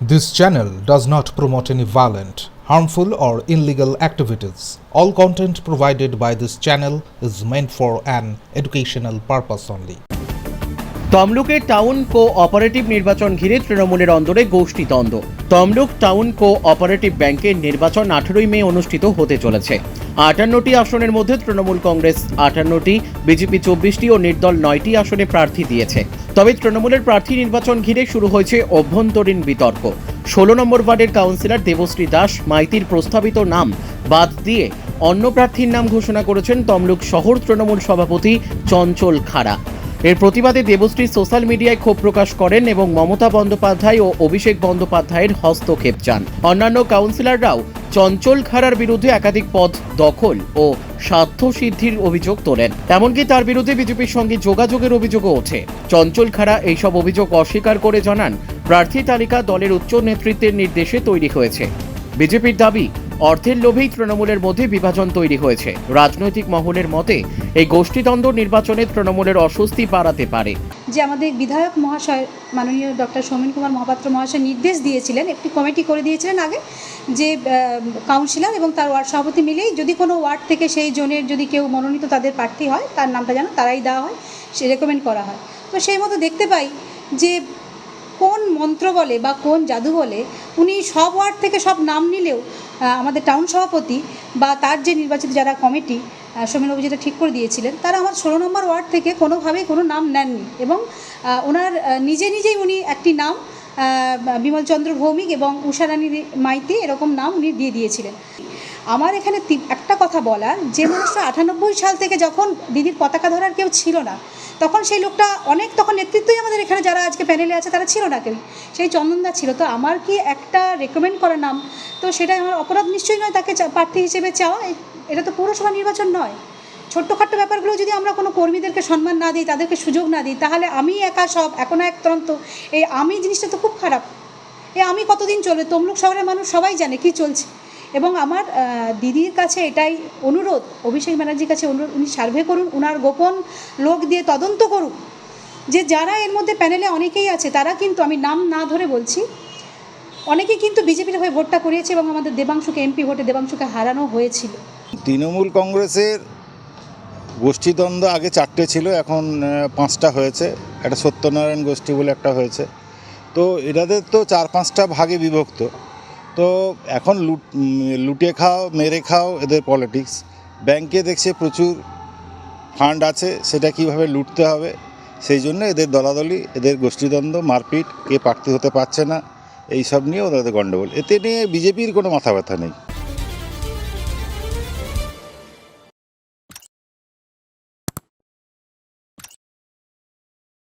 This channel does not promote any violent, harmful, or illegal activities. All content provided by this channel is meant for an educational purpose only. তমলুকের town cooperative নির্বাচন ঘিরে তৃণমূলের অন্দরে গোষ্ঠীদ্বন্দ্ব Tamluk town cooperative ব্যাংকের নির্বাচন আঠেরোই মে অনুষ্ঠিত হতে চলেছে আটান্নটি আসনের মধ্যে তৃণমূল কংগ্রেস আটান্নটি বিজেপি চব্বিশটি ও নির্দল নয়টি আসনে প্রার্থী দিয়েছে তবে তৃণমূলের প্রার্থী নির্বাচন ঘিরে শুরু হয়েছে অভ্যন্তরীণ বিতর্ক। ষোলো নম্বর ওয়ার্ডের কাউন্সিলর দেবশ্রী দাস মাইতির প্রস্তাবিত নাম বাদ দিয়ে অন্য প্রার্থীর নাম ঘোষণা করেছেন তমলুক শহর তৃণমূল সভাপতি চঞ্চল খাড়া। এর প্রতিবাদে দেবশ্রী সোশ্যাল মিডিয়ায় ক্ষোভ প্রকাশ করেন এবং মমতা বন্দ্যোপাধ্যায় ও অভিষেক বন্দ্যোপাধ্যায়ের হস্তক্ষেপ চান। অন্যান্য কাউন্সিলররাও চঞ্চল খাড়ার বিরুদ্ধে একাধিক পদ দখল ও স্বার্থ সিদ্ধির অভিযোগ তোলেন। এমনকি তার বিরুদ্ধে বিজেপির সঙ্গে যোগাযোগের অভিযোগও ওঠে। চঞ্চল খাড়া এইসব অভিযোগ অস্বীকার করে জানান, প্রার্থী তালিকা দলের উচ্চ নেতৃত্বের নির্দেশে তৈরি হয়েছে। বিজেপির দাবি, অর্থের লোভেই তৃণমূলের মধ্যে বিভাজন তৈরি হয়েছে। রাজনৈতিক মহলের মতে, এই গোষ্ঠীদ্বন্দ্ব নির্বাচনে তৃণমূলের অস্বস্তি বাড়াতে পারে। যে আমাদের বিধায়ক মহাশয় মাননীয় ডক্টর সৌমিন কুমার মহাপাত্র মহাশয় নির্দেশ দিয়েছিলেন, একটি কমিটি করে দিয়েছিলেন আগে যে কাউন্সিলার এবং তার ওয়ার্ড সভাপতি মিলেই যদি কোনো ওয়ার্ড থেকে সেই জনের যদি কেউ মনোনীত তাদের প্রার্থী হয়, তার নামটা যেন তারাই দেওয়া হয়, সে রেকমেন্ড করা হয়। তো সেই মতো দেখতে পাই যে কোন মন্ত্র বলে বা কোন জাদু বলে, উনি সব ওয়ার্ড থেকে সব নাম নিলেও আমাদের টাউন সভাপতি বা তার যে নির্বাচিত যারা কমিটি সোমেনবাবু যেটা ঠিক করে দিয়েছিলেন, তারা আমার ষোলো নম্বর ওয়ার্ড থেকে কোনোভাবেই কোনো নাম নেননি। এবং ওনার নিজে নিজেই উনি একটি নাম বিমলচন্দ্র ভৌমিক এবং উষারানী মাইতি এরকম নাম উনি দিয়ে দিয়েছিলেন। আমার এখানে একটা কথা বলার, যে মানুষটা আটানব্বই সাল থেকে যখন দিদির পতাকা ধরার কেউ ছিল না, তখন সেই লোকটা অনেক, তখন নেতৃত্বই আমাদের এখানে যারা আজকে প্যানেলে আছে, তারা ছিল না কেউ। সেই চন্দনদা ছিল। তো আমার কি একটা রেকমেন্ড করা নাম? তো সেটা আমার অপরাধ নিশ্চয়ই নয় তাকে প্রার্থী হিসেবে চাওয়া। এটা তো পৌরসভা নির্বাচন নয়। ছোট্টখাট্ট ব্যাপারগুলো যদি আমরা কোনো কর্মীদেরকে সম্মান না দিই, তাদেরকে সুযোগ না দিই, তাহলে আমি একা সব, এখন তন্ত্র এই আমি জিনিসটা তো খুব খারাপ। এ আমি কতদিন চলবে? তমলুক শহরের মানুষ সবাই জানে কি চলছে। এবং আমার দিদির কাছে এটাই অনুরোধ, অভিষেক ব্যানার্জির কাছে অনুরোধ, উনি সার্ভে করুন ওনার গোপন লোক দিয়ে তদন্ত করুন। যে যারা এর মধ্যে প্যানেলে অনেকেই আছে, তারা কিন্তু, আমি নাম না ধরে বলছি অনেকেই কিন্তু বিজেপির হয়ে ভোটটা করিয়েছে এবং আমাদের দেবাংশুকে, এমপি ভোটে দেবাংশুকে হারানো হয়েছিল। তৃণমূল কংগ্রেসের গোষ্ঠীদ্বন্দ্ব আগে চারটে ছিল, এখন পাঁচটা হয়েছে। একটা সত্যনারায়ণ গোষ্ঠী বলে একটা হয়েছে। তো এটাদের তো চার পাঁচটা ভাগে বিভক্ত। তো এখন লুট লুটে খাও, মেরে খাও এদের পলিটিক্স ব্যাংকে দেখছে প্রচুর ফান্ড আছে, সেটা কীভাবে লুটতে হবে? সেই জন্য এদের দলাদলি, এদের গোষ্ঠীদ্বন্দ্ব, মারপিট, কে প্রার্থী হতে পারছে না, এইসব নিয়ে ওদের গণ্ডগোল। এতে নিয়ে বিজেপির কোনো মাথা ব্যথা নেই।